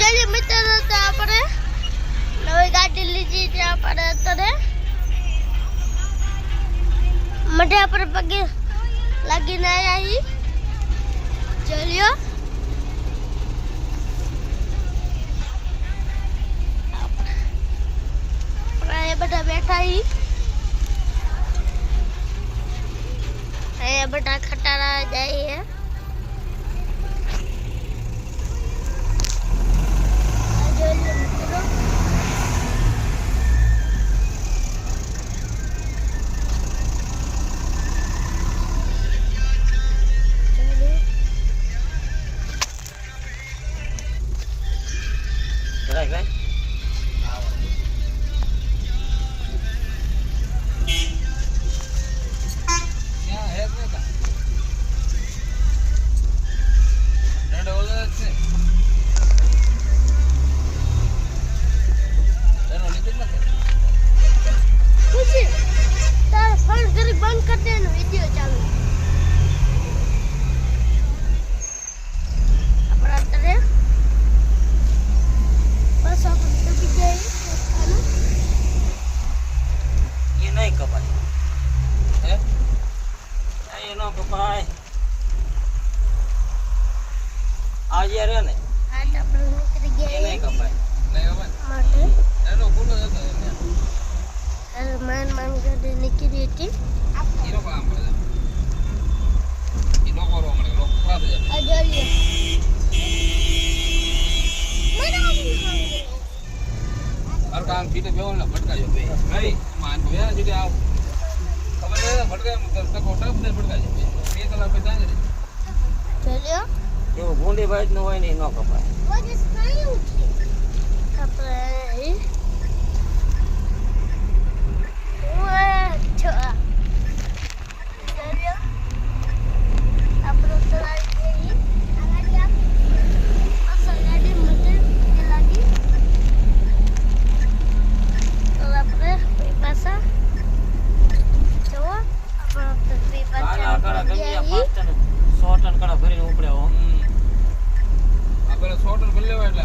જલ્દી મિત્ર તો આપણે. નવી ગાડી લીધી છે આપણે અત્યારે. માટે આપણે પગે લાગીને આવ્યા ચલ્યો બધા બેઠા હી. અહીંયા બધા ખટારા જાય બંધ કરી દે એનો વીડિયો ચાલુ આપણે અત્યારે બસ આપણે ડૂબી રસ્તામાં. એ નહીં કપાય હે? એ ન કપાય આ જે રે ને આ તો આપણે નીકળી એ નહીં ગયા કપાય નહીં હવે. માટે એનો ગુનો જ હતો એને. હવે માન માન ગાડી નીકળી હતી ઈ લોકો આમ પડે છે. ઈ લોકો રો મળે, લોકો ખરાબ થઈ જાય. આ જોઈએ હર કામ સીટે બેહો ને ભટકાજો. ભાઈ, માન યાર સીટે આવ. ખબર છે ભટકાય એમ તો ટકો ટક દે ભટકાજો બે. કલાક પછી જ. જોયો એવું ભૂંડી બાઈટ નો હોય ને એ ન કપાય આપણે અહીં ઉઆ, છો. જોયો? આપણે તો આવી ગઈ. પાછળ ગાડી મોટર એ લાગી. તો આપણે કોઈ પાછા જુઓ, આપણે તો કોઈ આના કડા પાછા ગમે ગયા પાંચ ટન સો કડા ભરીને ઉપડે હો. આ પેલા સોટર ટન ભરી લેવાય એટલે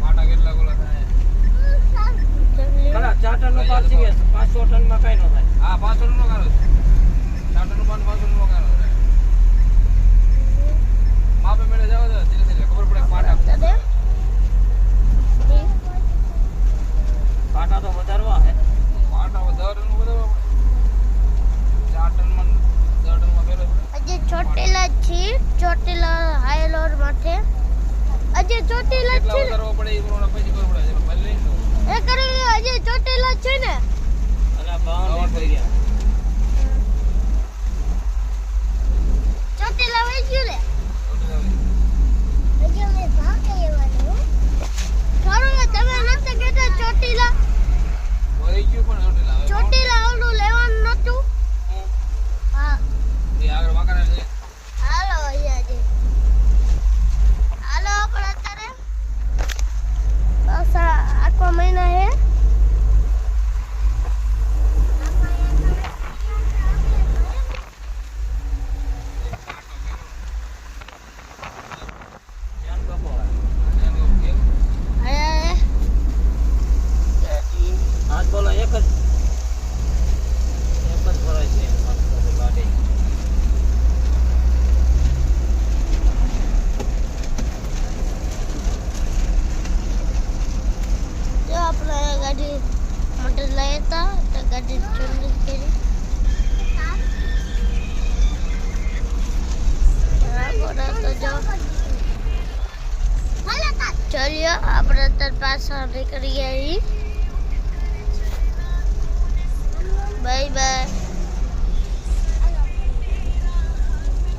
માટા કેટલા ગોલા થાય? ચાર ટનનું પાછી ગયા પાંચ સો ટનમાં કઈ ન થાય? હા પાંચસો નો ગાળો છે ચાર ટન નો પાંચ પાંચસો નો ગાળો છે માપે મેળે જાવ તો ધીરે ધીરે ખબર પડે કે માટા અત્યારે કાંટા તો વધારવા હે માટા દસ ટનનું બધા ચાર ટનમાં દસ ટનમાં ફેરવે પડે હજી ચોટીલા છે ચોટીલા હાઈલોર માથે હજી ચોટીલા જ છે ને. પડે એ પ્રમાણે પછી ખબર પડે એ કરી હજી ચોટીલા જ છે ને. અને બાવન થઈ ગયા. ચોટીલા વહી ગયું ને. ગાડી મોટર લઈ હતા, તો ગાડી ચોરી કરી ચલ્યો, આપણે તર પાછા નીકળી ગઈ બાય બાય.